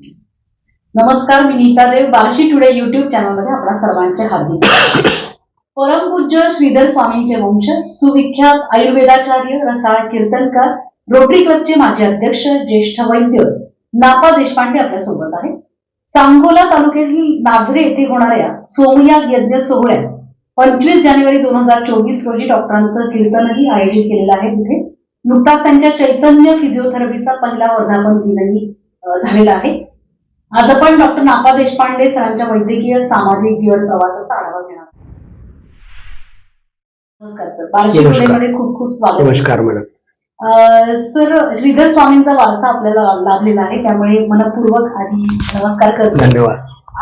नमस्कार मी Neeta Dev Barshi today YouTube चॅनलमध्ये आपल्या सर्वांचे हार्दिक परमपूज्य श्रीधर स्वामींचे वंश सुविख्यात आयुर्वेदाचार्य रसाळ कीर्तनकार रोटरी क्लबचे माजी अध्यक्ष ज्येष्ठ वैद्य नापा देशपांडे आपल्यासोबत आहे सांगोला तालुक्यातील नाझरे येथे होणाऱ्या सोमयाग यज्ञ सोहळ्यात पंचवीस जानेवारी दोन हजार चोवीस रोजी डॉक्टरांचं कीर्तनही आयोजित केलेलं आहे तिथे. नुकताच त्यांच्या चैतन्य फिजिओथेरपीचा पहिला वर्धापन दिनही झालेला आहे. आज आपण डॉक्टर नापा देशपांडे सरांच्या वैद्यकीय सामाजिक जीवन प्रवासाचा आढावा घेणार. नमस्कार सर. बार्शी खूप खूप स्वागत. नमस्कार मॅडम. सर श्रीधर स्वामींचा वारसा आपल्याला लाभलेला आहे त्यामुळे मनपूर्वक आधी नमस्कार करतो. धन्यवाद.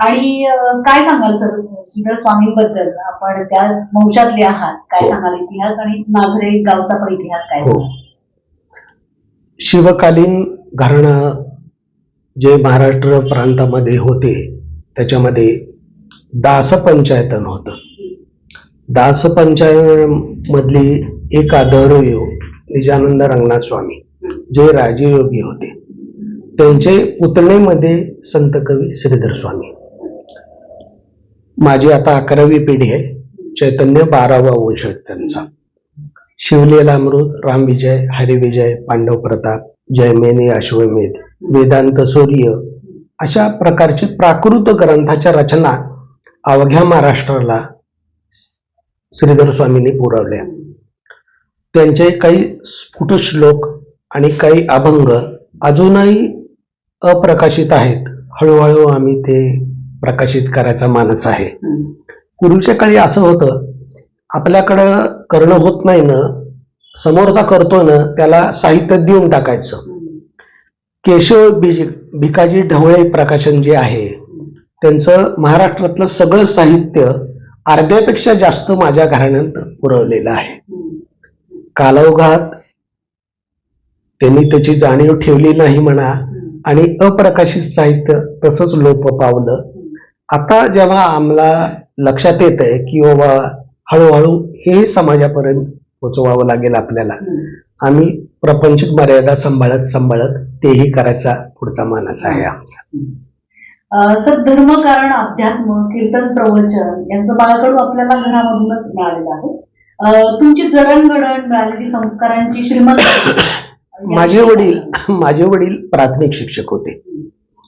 आणि काय सांगाल सर श्रीधर स्वामींबद्दल? आपण त्या वंशातले आहात. काय हो. सांगाल इतिहास आणि नाझरे गावचा पण इतिहास काय? हो? शिवकालीन घराणं जे महाराष्ट्र प्रांतामध्ये होते त्याच्यामध्ये दासपंचायतन होत. मधली एक आदरयोग निजानंद रंगनाथ स्वामी जे राजयोगी होते. त्यांचे पुतणेमध्ये संत कवी श्रीधर स्वामी. माझी आता अकरावी पिढी आहे चैतन्य बारावा वंश त्यांचा. शिवलेला अमृत रामविजय हरिविजय पांडव प्रताप जयमेनी अश्वमेध वेदांत सूर्य अशा प्रकारचे प्राकृत ग्रंथाच्या रचना अवघ्या महाराष्ट्राला श्रीधर स्वामींनी पुरवल्या. त्यांचे काही स्फुट श्लोक आणि काही अभंग अजूनही अप्रकाशित आहेत. हळूहळू आम्ही ते प्रकाशित करायचा मानस आहे. पूर्वीच्या काळी असं होतं आपल्याकडं करणं होत नाही ना समोरचा करतो ना त्याला साहित्य देऊन टाकायचं. केशव बिज भिकाजी ढवळे प्रकाशन जे आहे त्यांचं महाराष्ट्रातलं सगळं साहित्य अर्ध्यापेक्षा जास्त माझ्या घराण्यात पुरवलेलं आहे. कालावघात त्यांनी त्याची जाणीव ठेवली नाही म्हणा आणि अप्रकाशित साहित्य तसंच लोप पावलं. आता जेव्हा आम्हाला लक्षात येत आहे की बाबा हळूहळू हे समाजापर्यंत पोचवावं लागेल आपल्याला आम्ही प्रपंचिक मर्यादा सांभाळत सांभाळत तेही करायचा पुढचा मानस आहे आमचा. सर धर्म कारण अध्यात्म कीर्तन प्रवचन यांचं बाळकडू आपल्याला घरामधूनच मिळालेलं आहे. तुमची जडणघडण मिळालेली संस्कारांची श्रीमंत माझे वडील माझे वडील प्राथमिक शिक्षक होते.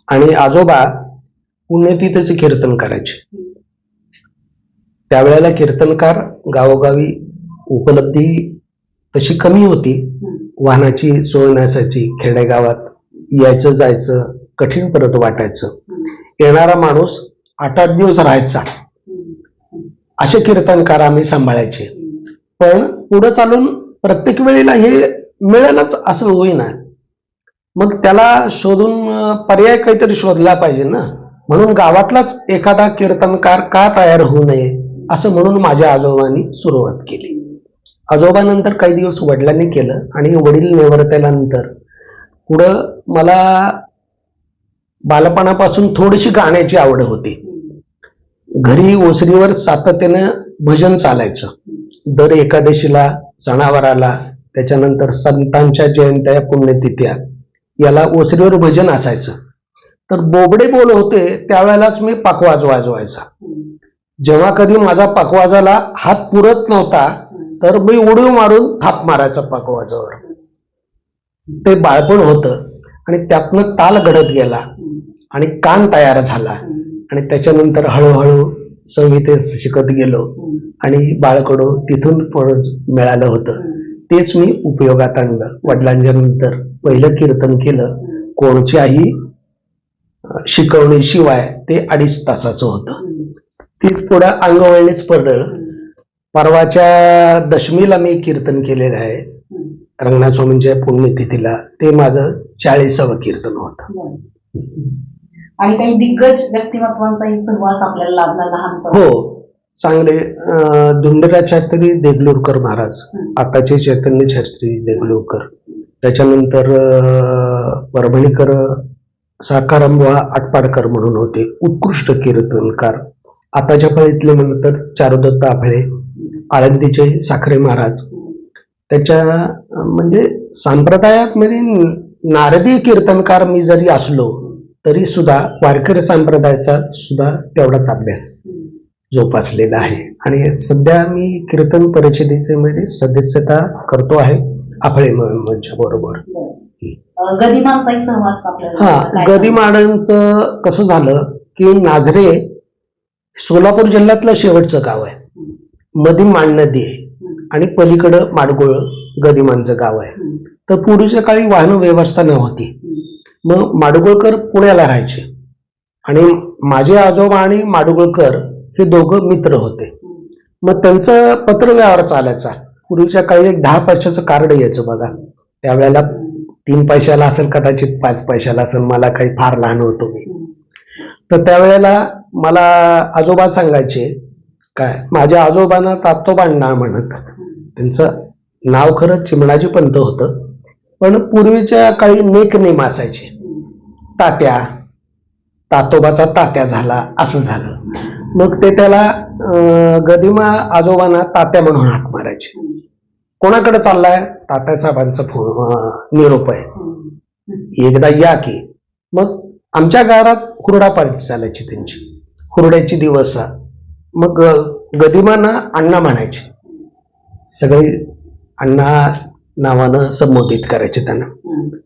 आणि आजोबा पुण्यतिथेचे कीर्तन करायचे. त्यावेळेला कीर्तनकार गावोगावी उपलब्धी तशी कमी होती. वाहनाची सोय नसायची खेडेगावात यायचं जायचं कठीण परत वाटायचं. येणारा माणूस आठ आठ दिवस राहायचा. असे कीर्तनकार आम्ही सांभाळायचे. पण पुढे चालून प्रत्येक वेळेला हे मिळेलच असं होईना. मग त्याला शोधून पर्याय काहीतरी शोधला पाहिजे ना. म्हणून गावातलाच एखादा कीर्तनकार का तयार होऊ नये असं म्हणून माझ्या आजोबांनी सुरुवात केली. आजोबानंतर काही दिवस वडिलांनी केलं आणि वडील निवर्तल्यानंतर पुढं मला बालपणापासून थोडीशी गाण्याची आवड होती. घरी ओसरीवर सातत्यानं भजन चालायचं. दर एकादशीला सणावाराला त्याच्यानंतर संतांच्या जयंत्या पुण्यतिथ्या याला ओसरीवर भजन असायचं. तर बोबडे बोल होते त्यावेळेलाच मी पाकवाज वाजवायचा. जेव्हा कधी माझा पाकवाजाला हात पुरत नव्हता तर मी उडी मारून थाप मारायचा पाकवाजावर ते बाळपण होतं आणि त्यातनं ताल घडत गेला आणि कान तयार झाला. आणि त्याच्यानंतर हळूहळू संगीते शिकत गेलो आणि बाळकडू तिथून मिळालं होतं. तेच मी उपयोगात आणलं. वडिलांच्या नंतर पहिलं कीर्तन केलं. कोणच्याही शिकवणीशिवाय ते अडीच तासाचं होतं. तीच पुढं अंगवळणीच पडलं. परवाच्या दशमीला मी कीर्तन केलेलं आहे. रंगनाथ स्वामींच्या पुण्यतिथीला ते माझं चाळीसावं कीर्तन होतं. आणि काही दिग्गज व्यक्तिमत्वांचाही सहवास आपल्याला लाभला लहानपणी? हो. चांगले शास्त्री देगलूरकर महाराज आताचे चैतन्य शास्त्री देगलूरकर. त्याच्यानंतर परभणीकर साकारामबुवा आटपाडकर म्हणून होते. उत्कृष्ट कीर्तनकार. आताच्या फळीतले म्हणलं तर चारुदत्त आफळे आळंदीचे साखरे महाराज. त्याच्या म्हणजे संप्रदायात मध्ये नारदी कीर्तनकार मी जरी असलो तरी सुद्धा वारकरी संप्रदायाचा सुद्धा तेवढाच अभ्यास जोपासलेला आहे. आणि सध्या मी कीर्तन परिषदेचे मध्ये सदस्यता करतो आहे आपळे मंच्या बरोबर. सहवास आपल्याला हा गदिमाडांचं कसं झालं की नाझरे सोलापूर जिल्ह्यातलं शेवटचं गाव आहे. मधी माण नदी आहे. आणि पलीकडं माडगुळ गदिमांचं गाव आहे. तर पूर्वीच्या काळी वाहन व्यवस्था नव्हती मग माडगुळकर पुण्याला राहायचे. आणि माझे आजोबा आणि माडगुळकर हे दोघं मित्र होते. मग त्यांचं पत्रव्यवहार चालायचा. पूर्वीच्या काळी एक दहा पैशाचं कार्ड यायचं बघा. त्यावेळेला तीन पैशाला असेल कदाचित पाच पैशाला असेल. मला काही फार लहान होतो मी. तर त्यावेळेला मला आजोबा सांगायचे काय? माझ्या आजोबांना तातोबांना म्हणत. त्यांचं नाव खरं चिमणाजी पंत होतं. पण पूर्वीच्या काळी नेक नेम असायचे. तात्या तातोबाचा तात्या झाला असं झालं. मग ते त्याला अं, गदिमा आजोबांना तात्या म्हणून हाक मारायचे. कोणाकडे चाललाय? तात्या साहेबांचा फोन निरोप आहे. एकदा या की. मग आमच्या गावात हुरडा पार्टी चालायची त्यांची. हुरड्याची दिवस मग गदिमांना अण्णा म्हणायचे. सगळे अण्णा नावानं संबोधित करायचे त्यांना.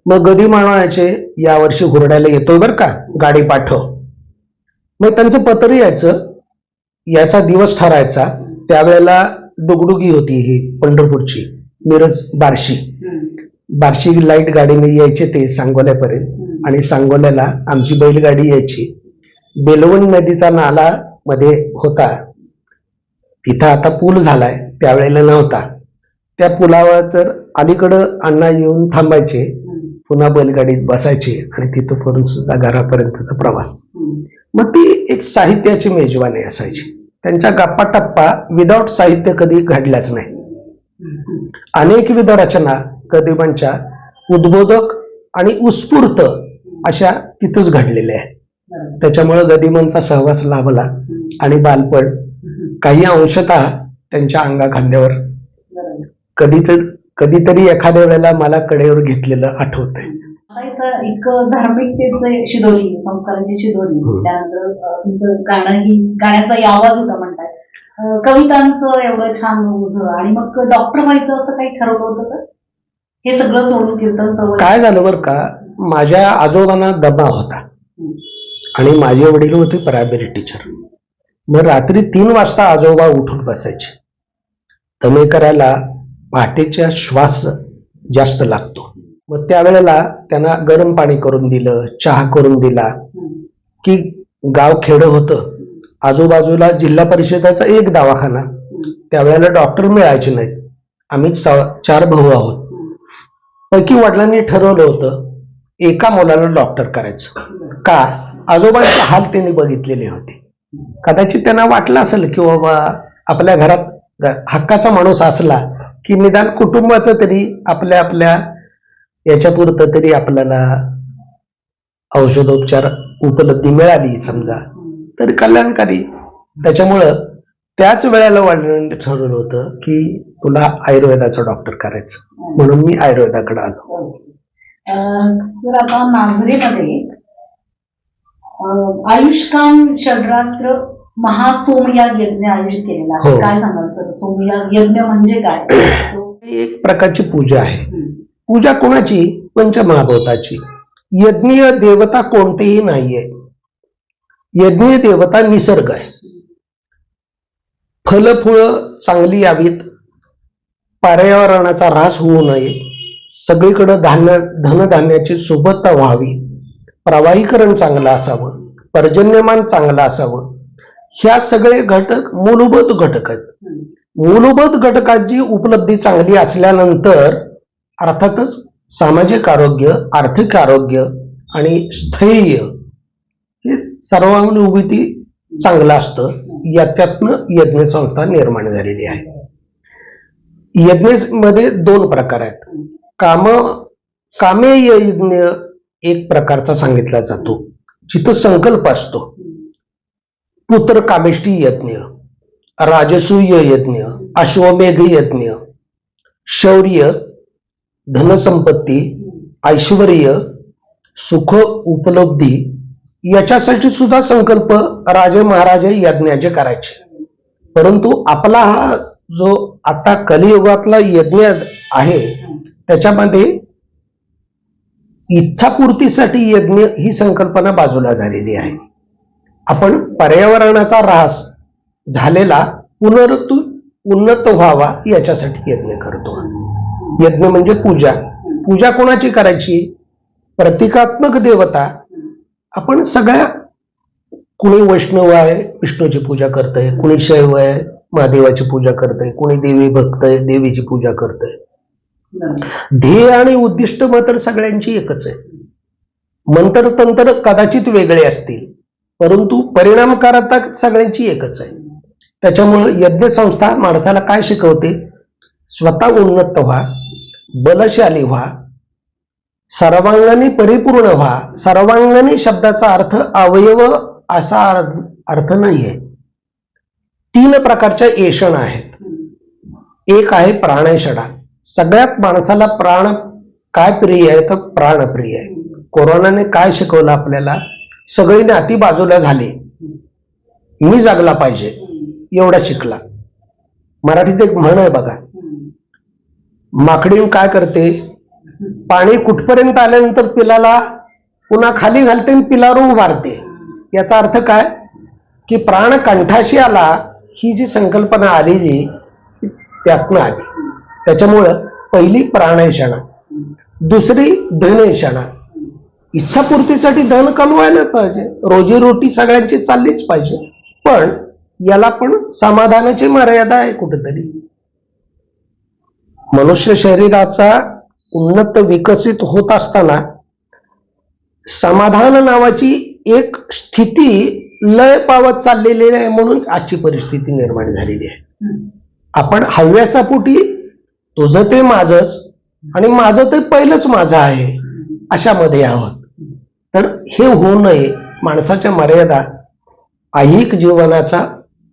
मग गदी म्हणायचे यावर्षी हुरड्याला येतोय बरं का? गाडी पाठव. मग त्यांचं पत्र यायचं. याचा दिवस ठरायचा. त्यावेळेला डुगडुगी होती ही पंढरपूरची मिरज बार्शी. बार्शी लाइट गाडीने यायचे ते सांगोल्यापर्यंत. आणि सांगोल्याला आमची बैलगाडी यायची. बेलवण नदीचा नाला मध्ये होता. तिथं आता पूल झालाय त्यावेळेला नव्हता. त्या पुलावर तर अलीकडं अण्णा येऊन थांबायचे पुन्हा बैलगाडीत बसायचे आणि तिथं करून सुद्धा घरापर्यंतचा प्रवास. मग ती एक साहित्याची मेजवानी असायची. त्यांच्या गप्पा टप्पा विदाऊट साहित्य कधी घडल्याच नाही. अनेकविध रचना कदिमांच्या उद्बोधक आणि उत्स्फूर्त अशा तिथंच घडलेल्या आहेत. त्याच्यामुळे गदिमांचा सहवास लाभला आणि बालपण काही अंशतः त्यांच्या अंगाखांद्यावर. कधीतरी कधीतरी एखाद्या वेळेला मला कडेवर घेतलेलं आठवत एक धार्मिकतेचे शिदोरी संस्कारांची शिदोरी. त्यानंतर तुमचं ही गाण्याचाही आवाज होता म्हणताय. कवितांचं एवढं छान आणि मग डॉक्टर व्हायचं असं काही ठरवलं होतं का? हे सगळं सोडून कीर्तन काय झालं बरं का? माझ्या आजोबांना दमा होता. आणि माझे वडील होते प्रायमरी टीचर मग रात्री तीन वाजता आजोबा उठून बसायचे. तमे करायला पहाटेच्या श्वास जास्त लागतो. मग त्यावेळेला त्यांना गरम पाणी करून दिलं चहा करून दिला की गाव खेडं होतं. आजूबाजूला जिल्हा परिषदेचा एक दवाखाना. त्यावेळेला डॉक्टर मिळायचे नाहीत. आम्ही चार भाऊ आहोत. पैकी वडिलांनी ठरवलं होतं एका मुलाला डॉक्टर करायचं. का? आजोबांचे हाल त्यांनी बघितलेले होते. कदाचित त्यांना वाटलं असेल की बाबा आपल्या घरात हक्काचा माणूस असला की निदान कुटुंबाचं तरी आपल्या आपल्या याच्यापुरतं तरी आपल्याला औषधोपचार उपलब्धी मिळाली समजा. तर कल्याणकारी. त्याच्यामुळं त्याच वेळेला वडिलांनी ठरवलं होतं की तुला आयुर्वेदाचा डॉक्टर करायचं. म्हणून मी आयुर्वेदाकडे आलो. तर आता नाझरेमध्ये आयुष्कान षडरात्र महासोमयाग यज्ञ आयोजित केलेला आहे. हो. काय सांगाल सर? सोमयाग यज्ञ म्हणजे काय? तो- ही एक प्रकारची पूजा आहे. पूजा कोणाची? पंचमहाभूताची यज्ञीय देवता कोणतीही नाहीये. यज्ञीय देवता निसर्ग आहे. फळं चांगली यावीत. पर्यावरणाचा ऱ्हास होऊ नये. सगळीकडे धान्य धनधान्याची सुबत्ता व्हावी. प्रवाहीकरण चांगलं असावं पर्जन्यमान चांगलं असावं. ह्या सगळे घटक मूलभूत घटक आहेत. मूलभूत घटकांची उपलब्धी चांगली असल्यानंतर अर्थातच सामाजिक आरोग्य आर्थिक आरोग्य आणि स्थैर्य हे सर्वानुभूती चांगलं असतं. याच्यातनं यज्ञ संस्था निर्माण झालेली आहे. यज्ञमध्ये दोन प्रकार आहेत. काम कामे यज्ञ एक प्रकारचा सांगितला जातो. जिथं संकल्प असतो. पुत्र कामेष्टी यज्ञ राजसूय यज्ञ अश्वमेघ यज्ञ शौर्य धनसंपत्ती ऐश्वर्य सुख उपलब्धी याच्यासाठी सुद्धा संकल्प राजे महाराजे यज्ञाचे करायचे. परंतु आपला हा जो आता कलियुगातला यज्ञ आहे त्याच्यामध्ये इच्छापूर्तीसाठी यज्ञ ही संकल्पना बाजूला झालेली आहे. आपण पर्यावरणाचा ऱ्हास झालेला पुनरुत्तू उन्नत व्हावा याच्यासाठी यज्ञ करतो. यज्ञ म्हणजे पूजा. पूजा कोणाची करायची? प्रतिकात्मक देवता. आपण सगळ्या कुणी वैष्णव आहे विष्णूची पूजा करतंय कुणी शैव आहे महादेवाची पूजा करतंय कुणी देवी भक्त आहे देवीची पूजा करतंय. ध्येय आणि उद्दिष्ट मात्र सगळ्यांची एकच आहे. मंत्र तंत्र कदाचित वेगळे असतील परंतु परिणामकारता सगळ्यांची एकच आहे. त्याच्यामुळं यज्ञ संस्था माणसाला काय शिकवते? स्वतः उन्नत व्हा बलशाली व्हा सर्वांगाने परिपूर्ण व्हा. सर्वांगाने शब्दाचा अर्थ अवयव असा अर्थ अर्थ नाहीये. तीन प्रकारच्या येषणा आहेत. एक आहे प्राणेषणा. सगळ्यात माणसाला प्राण काय प्रिय आहे तर प्राणप्रिय आहे. कोरोनाने काय शिकवलं आपल्याला? सगळी नाती बाजूला झाली. मी जगला पाहिजे. एवढा शिकला. मराठीत एक म्हण आहे बघा. माकडीन काय करते? पाणी कुठपर्यंत आल्यानंतर पिलाला पुन्हा खाली घालते आणि पिलावर उभारते. याचा अर्थ काय? की प्राण कंठाशी आला ही जी संकल्पना आलेली ती त्यातनं आली. त्याच्यामुळं पहिली प्राणेषणा दुसरी धनेषणा इच्छापूर्तीसाठी धन कमवायला पाहिजे. रोजीरोटी सगळ्यांची चाललीच पाहिजे. पण याला पण समाधानाची मर्यादा आहे कुठेतरी. मनुष्य शरीराचा उन्नत विकसित होत असताना समाधान नावाची एक स्थिती लय पावत चाललेली आहे म्हणून आजची परिस्थिती निर्माण झालेली आहे. आपण हव्यासा पोटी तुझं ते माझंच आणि माझं ते पहिलंच माझं आहे अशामध्ये आहोत. तर हे होऊ नये माणसाच्या मर्यादा ऐहिक जीवनाचा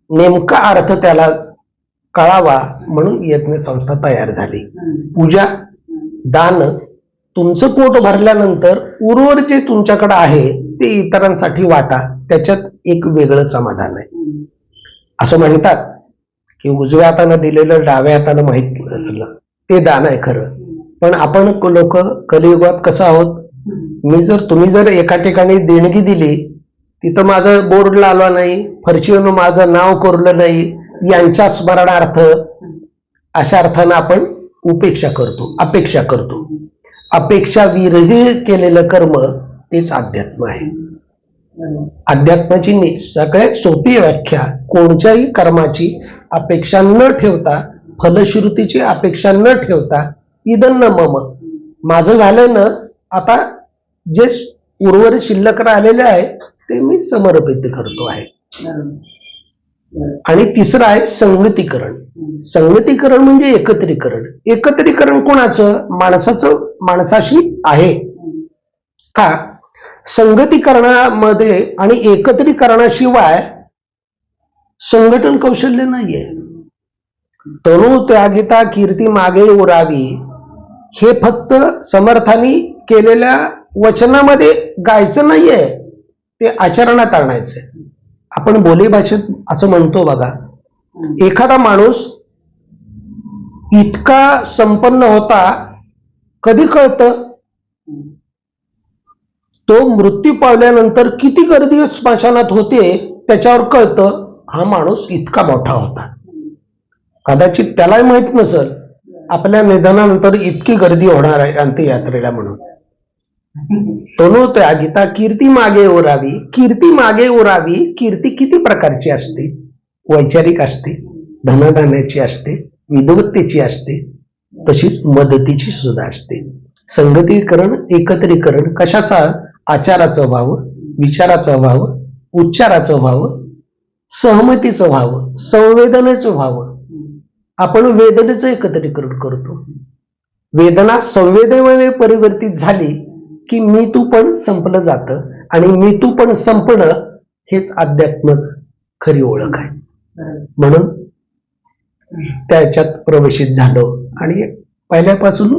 नेमका अर्थ त्याला कळावा म्हणून यज्ञ संस्था तयार झाली. पूजा दान तुमचं पोट भरल्यानंतर उर्वर जे तुमच्याकडे आहे ते इतरांसाठी वाटा त्याच्यात एक वेगळं समाधान आहे. असं म्हणतात की उजव्या हातानं दिलेलं डाव्या हाताला माहीत नसलं ते दान आहे खरं. पण आपण लोक कलियुगात कसं आहोत? मी जर तुम्ही जर एका ठिकाणी देणगी दिली तिथं माझं बोर्ड लावला नाही फरशीवरून माझं नाव कोरलं नाही यांच्या स्मरणार्थ अशा अर्थानं आपण उपेक्षा करतो अपेक्षा करतो. अपेक्षा विरहित केलेलं कर्म तेच अध्यात्म आहे. अध्यात्माची सगळ्यात सोपी व्याख्या कोणत्याही कर्माची अपेक्षा न ठेवता फलश्रुतीची अपेक्षा न ठेवता इदन न मम. माझं झालं ना आता जे उर्वरित शिल्लक राहिलेले आहे ते मी समर्पित करतो आहे. आणि तिसरं आहे संगतीकरण संगतीकरण म्हणजे एकत्रीकरण. एकत्रीकरण कोणाचं? माणसाचं माणसाशी आहे. हा संगतीकरणामध्ये आणि एकत्रीकरणाशिवाय संघटन कौशल्य नाहीये. तनु त्यागिता कीर्ती मागे उरावी हे फक्त समर्थानी केलेल्या वचनामध्ये गायचं नाहीये ते आचरणात आणायचंय. आपण बोलीभाषेत असं म्हणतो बघा एखादा माणूस इतका संपन्न होता कधी कळतं? तो मृत्यू पावल्यानंतर किती गर्दी स्मशानात होते त्याच्यावर कळतं? हा माणूस इतका मोठा होता. कदाचित त्यालाही माहीत नसल आपल्या निधनानंतर इतकी गर्दी होणार आहे अंत्ययात्रेला म्हणून. तनु त्यागिता कीर्ती मागे ओरावी कीर्ती मागे ओरावी कीर्ती किती प्रकारची असते? वैचारिक असते धनधान्याची असते विद्वत्तेची असते तशीच मदतीची सुद्धा असते. संगतीकरण एकत्रीकरण कशाचा? आचाराचं व्हावं विचाराचं व्हावं उच्चाराचं व्हावं सहमतीचं व्हावं संवेदनेचं व्हावं. आपण वेदनेचं एकत्रीकरण करतो. वेदना संवेदनेमध्ये परिवर्तित झाली की मी तू पण संपलं जातं आणि मी तू पण संपणं हेच अध्यात्मच खरी ओळख आहे. म्हणून त्याच्यात प्रवेशित झालो आणि पहिल्यापासून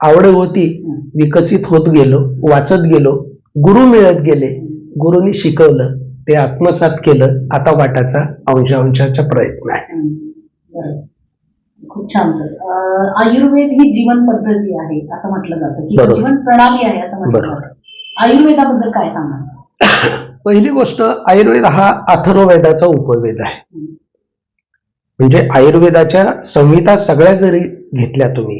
आवड होती विकसित होत गेलो वाचत गेलो गुरु मिळत गेले गुरुनी शिकवलं. ते आत्मसात केलं आता वाटाचा अंशांशाचा प्रयत्न आहे. खूप छान सर आयुर्वेद ही जीवन पद्धती आहे असं म्हटलं जातं. जीवन प्रणाली आहे असं म्हटलं. जातं आयुर्वेदाबद्दल काय सांगणार पहिली गोष्ट आयुर्वेद हा अथर्ववेदाचा उपवेद आहे. म्हणजे आयुर्वेदाच्या संहिता सगळ्या जरी घेतल्या तुम्ही.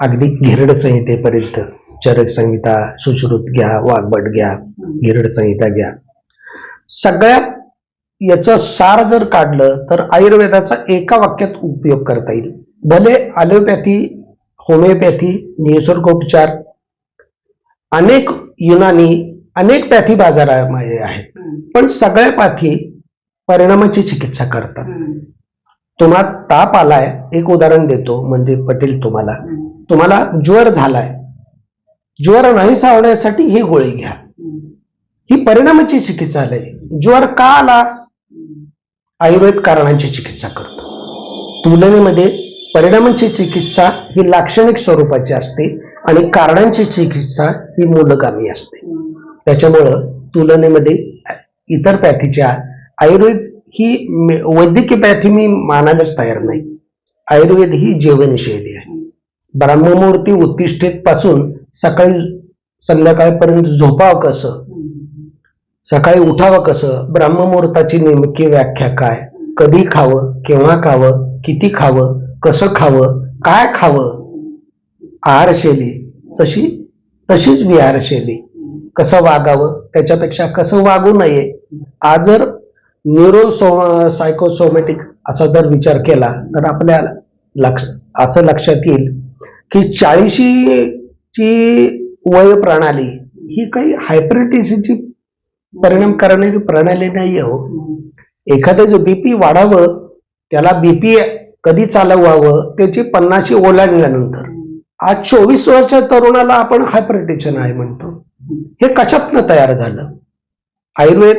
अगदी घेरड संहितेपर्यंत चरक संहिता सुश्रुत घ्या वाघबट घ्या गिरड संहिता घ्या सगळ्या याचं सार जर काढलं तर आयुर्वेदाचा एका वाक्यात उपयोग करता येईल. भले ॲलोपॅथी होमिओपॅथी निसर्गोपचार अनेक युनानी अनेक पॅथी बाजारामध्ये आहेत पण सगळ्या पॅथी परिणामाची चिकित्सा करतात. हम्म. तुम्हाला ताप आलाय एक उदाहरण देतो म्हणजे पटेल तुम्हाला. तुम्हाला ज्वर झालाय. ज्वर नाही सावण्यासाठी ही गोळी घ्या. ही परिणामाची चिकित्सा आहे. ज्वर का आला? आयुर्वेद कारणांची चिकित्सा करतो. तुलनेमध्ये परिणामांची चिकित्सा ही लाक्षणिक स्वरूपाची असते आणि कारणांची चिकित्सा ही मूलगामी असते. त्याच्यामुळं तुलनेमध्ये इतर पॅथीच्या आयुर्वेद ही वैद्यकीय पॅथी मी मानायलाच तयार नाही. आयुर्वेद ही जीवनशैली आहे. ब्राह्ममूर्ती उत्तिष्ठेत पासून सकाळी संध्याकाळपर्यंत झोपावं कसं? सकाळी उठावं कसं? ब्रह्ममुहूर्ताची नेमकी व्याख्या काय? कधी खावं? केव्हा खावं? किती खावं? कसं खावं? काय खावं? आहारशैली तशी तशीच विहारशैली कसं वागावं? त्याच्यापेक्षा कसं वागू नये? आज जर न्यूरो सो सायकोसोमॅटिक असा जर विचार केला तर आपल्या लक्ष असं लक्षात येईल की चाळीशीची वय प्रणाली ही काही हायपरेटिसची परिणाम करणारी प्रणाली नाही हो. एखाद्याचं बीपी वाढावं त्याला बीपी कधी चालवावं त्याची पन्नाशी ओलांडल्यानंतर आज चोवीस वर्षाच्या तरुणाला आपण हायपरटेन्शन आहे म्हणतो. हे कशातनं तयार झालं? आयुर्वेद?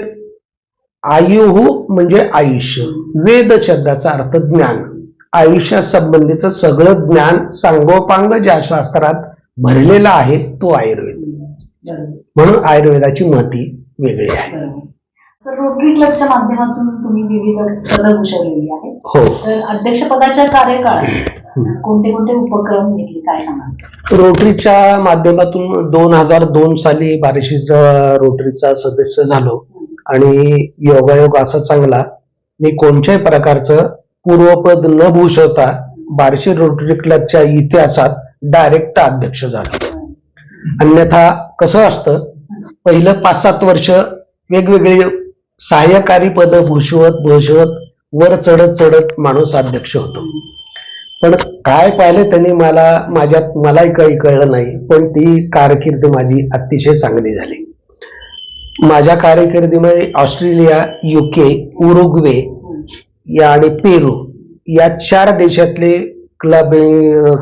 आयुहू म्हणजे आयुष्य. वेद शब्दाचा अर्थ ज्ञान. आयुष्या संबंधीचं सगळं ज्ञान सांगोपांग ज्या शास्त्रात भरलेलं आहे तो आयुर्वेद. म्हणून आयुर्वेदाची महती वेगळी. आहे बरोबर. तर रोटरी क्लबच्या माध्यमातून तुम्ही विविध पदं भूषवलेली आहेत. हो. तर अध्यक्षपदाच्या कार्यकाळात कोणते कोणते उपक्रम घेतले? काय सांगा रोटरीच्या माध्यमातून दोन हजार दोन साली बार्शीचा रोटरीचा सदस्य झालो आणि योगायोग असा चांगला मी कोणत्याही प्रकारचं पूर्वपद न भूषवता बार्शी रोटरी क्लबच्या इतिहासात डायरेक्ट अध्यक्ष झालो. अन्यथा कसं असतं? पहिलं पाच सात वर्ष वेगवेगळी सहाय्यकारी पद भूषवत भूषवत वर चढत चढत माणूस अध्यक्ष होतो. पण काय पाहिलं त्यांनी मला माझ्यात मलाही काही कळलं नाही पण ती कारकीर्द माझी अतिशय चांगली झाली. माझ्या कारकिर्दीमध्ये ऑस्ट्रेलिया युके उरुग्वे या आणि पेरू या चार देशातले क्लब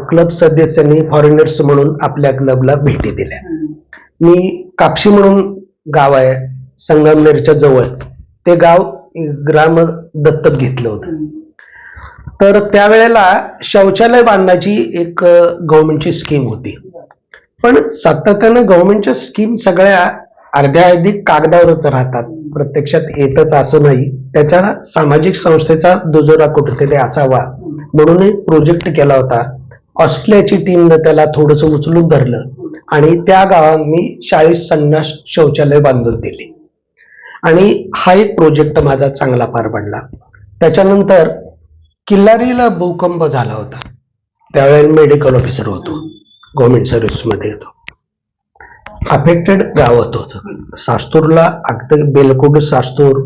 क्लब सदस्यांनी फॉरेनर्स म्हणून आपल्या क्लबला भेटी दिल्या. मी कापशी म्हणून गाव आहे संगमनेरच्या जवळ. ते गाव ग्राम दत्तक घेतलं होतं. तर त्यावेळेला शौचालय बांधण्याची एक गव्हर्नमेंटची स्कीम होती. पण सातत्यानं गव्हर्नमेंटच्या स्कीम सगळ्या अर्ध्या अधिक कागदावरच राहतात. प्रत्यक्षात येतच असं नाही. त्याच्या सामाजिक संस्थेचा दुजोरा कुठेतरी असावा म्हणून एक प्रोजेक्ट केला होता. ऑस्ट्रेलियाची टीमनं त्याला थोडंसं उचलून धरलं. आणि त्या गावात मी चाळीस संन्यास शौचालय बांधून दिली. आणि हा एक प्रोजेक्ट माझा चांगला पार पडला. त्याच्यानंतर किल्लारीला भूकंप झाला होता. त्यावेळेला मेडिकल ऑफिसर होतो. गव्हर्नमेंट सर्व्हिसमध्ये होतो. अफेक्टेड गाव होतं सास्तूरला अगदी बेलकोट सास्तूर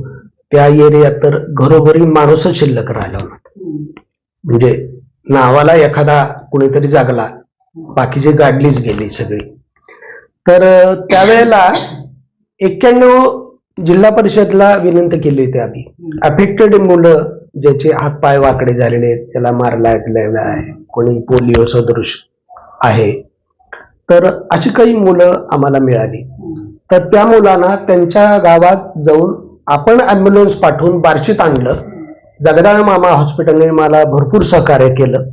त्या एरियात तर घरोघरी माणूसच शिल्लक राहिला होता म्हणजे नावाला एखादा कुणीतरी जागला. बाकीची गाडलीच गेली सगळी. तर त्यावेळेला एक्क्याण्णव जिल्हा परिषदला विनंती केली होती आम्ही. अफेक्टेड मुलं ज्याचे हातपाय वाकडे झालेले आहेत त्याला मार लागलेला आहे कोणी पोलिओ सदृश आहे. तर अशी काही मुलं आम्हाला मिळाली. तर त्या मुलांना त्यांच्या गावात जाऊन आपण ॲम्ब्युलन्स पाठवून बार्शीत आणलं. जगदाळ मामा हॉस्पिटलने मला भरपूर सहकार्य केलं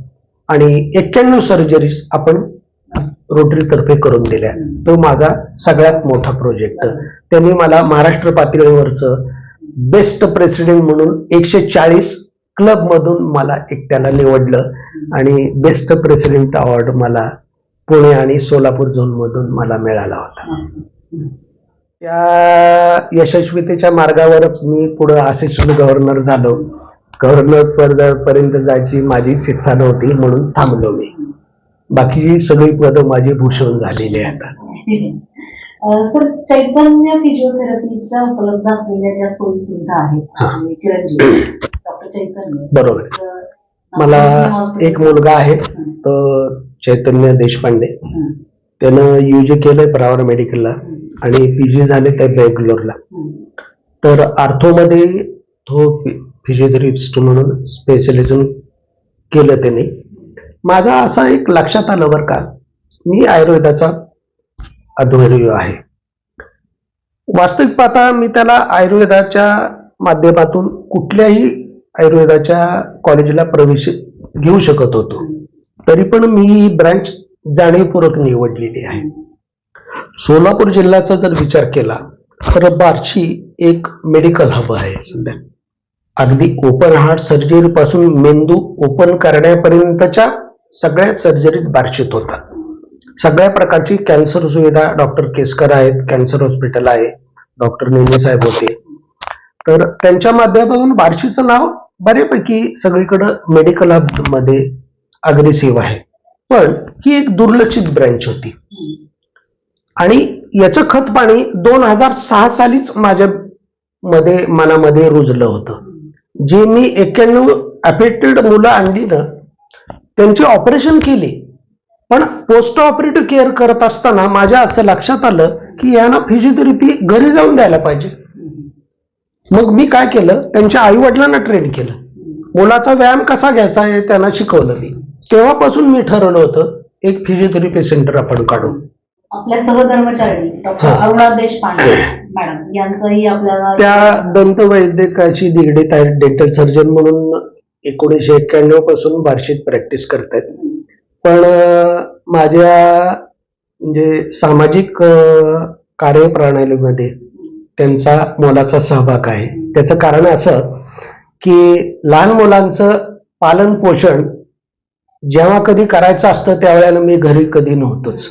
आणि एक्क्याण्णव सर्जरीज आपण रोटरीतर्फे करून दिल्या. तो माझा सगळ्यात मोठा प्रोजेक्ट त्यांनी मला महाराष्ट्र पातळीवरचं बेस्ट प्रेसिडेंट म्हणून एकशे चाळीस क्लब मधून मला एकट्याला निवडलं आणि बेस्ट प्रेसिडेंट अवॉर्ड मला पुणे आणि सोलापूर झोन मधून मला मिळाला होता. त्या यशस्वीतेच्या मार्गावरच मी पुढं असिस्टंट गव्हर्नर झालो. गव्हर्नर पर्यंत जायची माझीच इच्छा नव्हती म्हणून थांबलो मी. बाकीची सगळी पदं माझी भूषवून झालेली आहे आता. सर चैतन्य फिजिओथेरपीच्या उपलब्ध असलेल्या ज्या सोयी सुविधा आहेत. म्हणजे चिरंजीव डॉक्टर चैतन्य. बरोबर. मला एक मुलगा आहे तो चैतन्य देशपांडे. त्यानं युजी केलंय ब्रावर मेडिकलला आणि पी जी झाले त्या बेंगलोरला. तर आर्थोमध्ये तो फिजिओथेरपिस्ट म्हणून स्पेशलिझम केलं त्याने. माझा असा एक लक्षात आलं बरं का मी आयुर्वेदाचा अध्वर्य आहे. वास्तविक पाहता मी त्याला आयुर्वेदाच्या माध्यमातून कुठल्याही आयुर्वेदाच्या कॉलेजला प्रवेश घेऊ शकत होतो. तरी पण मी ही ब्रँच जाणीवपूर्वक निवडलेली आहे. सोलापूर जिल्ह्याचा जर विचार केला तर बार्शी एक मेडिकल हब आहे सध्या. अगदी ओपन हार्ट सर्जरी पासून मेंदू ओपन करण्यापर्यंतच्या सगळ्या सर्जरीत बार्शीत होतात. सगळ्या प्रकारची कॅन्सर सुविधा डॉक्टर केसकर आहेत कॅन्सर हॉस्पिटल आहे डॉक्टर नेने साहेब होते. तर त्यांच्या माध्यमातून बार्शीचं नाव बऱ्यापैकी सगळीकडं मेडिकल हबमध्ये अग्रेसिव्ह आहे. पण ही एक दुर्लक्षित ब्रँच होती. आणि याचं खत पाणी दोन हजार सहा सालीच माझ्या मध्ये मनामध्ये रुजलं होतं. जे मी एक्क्याण्णव अफेक्टेड मुलं आणली ना त्यांची ऑपरेशन केली. पण पोस्ट ऑपरेटिव्ह केअर करत असताना माझ्या असं लक्षात आलं की यांना फिजिओथेरपी घरी जाऊन द्यायला पाहिजे. मग मी काय केलं? त्यांच्या आई वडिलांना ट्रेन केलं. मुलाचा व्यायाम कसा घ्यायचा हे त्यांना शिकवलं मी. तेव्हापासून मी ठरवलं होतं एक फिजिओथेरपी सेंटर आपण काढू. आपल्या सहधर्मचारी डॉक्टर. अरुणा देशपांडे. मॅडम यांचंही आपल्याला त्या आहेत डेंटल सर्जन म्हणून एकोणीसशे एक्क्याण्णवपासून बार्शीत प्रॅक्टिस करतायत. पण माझ्या म्हणजे सामाजिक कार्यप्रणालीमध्ये त्यांचा मोलाचा सहभाग आहे. त्याचं कारण असं की लहान मुलांचं पालन पोषण जेव्हा कधी करायचं असतं त्यावेळेला मी घरी कधी नव्हतोच.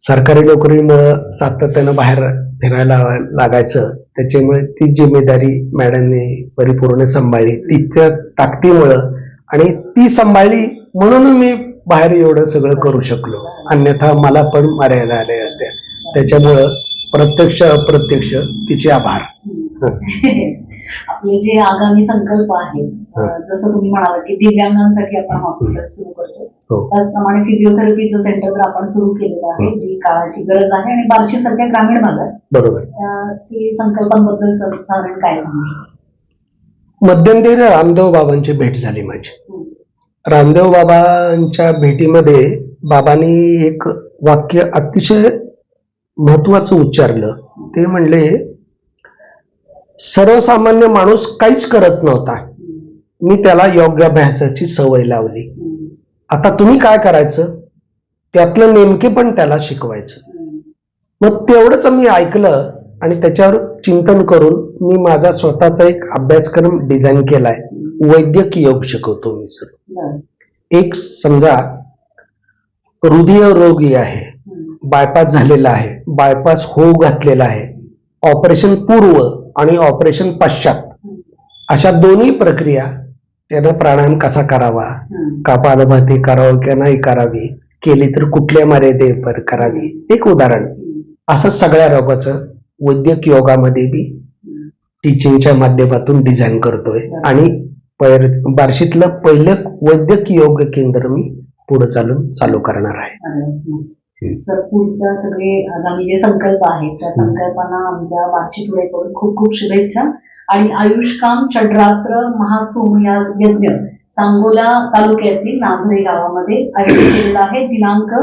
सरकारी नोकरीमुळं सातत्यानं बाहेर फिरायला लागायचं. त्याच्यामुळे ती जिम्मेदारी मॅडमने परिपूर्ण सांभाळली. तिच्या ताकदीमुळं आणि ती सांभाळली म्हणून मी बाहेर एवढं सगळं करू शकलो. अन्यथा मला पण मर्यादा आल्या असत्या. त्याच्यामुळं प्रत्यक्ष अप्रत्यक्ष तिचे आभार. आपले जे आगामी संकल्प आहेत जसं तुम्ही म्हणाला की दिव्यांगांसाठी आपण हॉस्पिटल सुरू करतो. हो. त्याचप्रमाणे फिजिओथेरपीचं सेंटर तर आपण सुरू केलेलं आहे. जी काळाची गरज आहे आणि बार्शी सारख्या ग्रामीण भागात. बरोबर. संकल्पांबद्दल साधारण काय सांगू? मध्यंतरी रामदेव बाबांची भेट झाली माझी. हं. रामदेव बाबांच्या भेटीमध्ये बाबांनी एक वाक्य अतिशय महत्वाचं उच्चारलं. ते म्हणले सर्वसामान्य माणूस काहीच करत नव्हता मी त्याला योगाभ्यासाची सवय लावली. आता तुम्ही काय करायचं त्यातलं नेमके पण त्याला शिकवायचं. मग तेवढंच मी ऐकलं आणि त्याच्यावर चिंतन करून मी माझा स्वतःचा एक अभ्यासक्रम डिझाईन केलाय वैद्यक योग शिकवतो मी सर. एक समजा हृदय रोगी आहे. बायपास झालेला आहे बायपास होऊ घातलेला आहे ऑपरेशन पूर्व आणि ऑपरेशन पश्चात. अशा दोन्ही प्रक्रिया त्यानं प्राणायाम कसा करावा हं. कपालभाती करावं की नाही करावी केली तर कुठल्या मर्यादेवर करावी एक उदाहरण. असं सगळ्या रोगाचं वैद्यक योगामध्ये बी. टीचिंगच्या माध्यमातून डिझाईन करतोय आणि पैर बार्शीतलं पहिलं वैद्यक योग केंद्र मी पुढे चालून चालू करणार आहे सर पुढच्या सगळे आगामी जे संकल्प आहेत त्या संकल्पांना आमच्या बार्शी टुडेकडून खूप खूप शुभेच्छा. आणि आयुष्काम षड्रात्र महासोमया यज्ञ सांगोला तालुक्यातील नाझरे गावामध्ये आयोजित केलेला आहे. दिनांक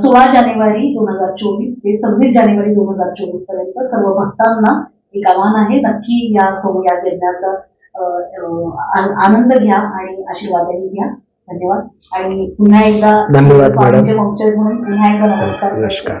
सोळा जानेवारी दोन हजार चोवीस ते सव्वीस जानेवारी दोन हजार चोवीसपर्यंत सर्व भक्तांना एक आव्हान आहे. नक्की या सोमयाग यज्ञाचा आनंद घ्या आणि आशीर्वादही घ्या. धन्यवाद आणि पुन्हा एकदा धन्यवाद, मॅडम. म्हणून पुन्हा एकदा नमस्कार करते. नमस्कार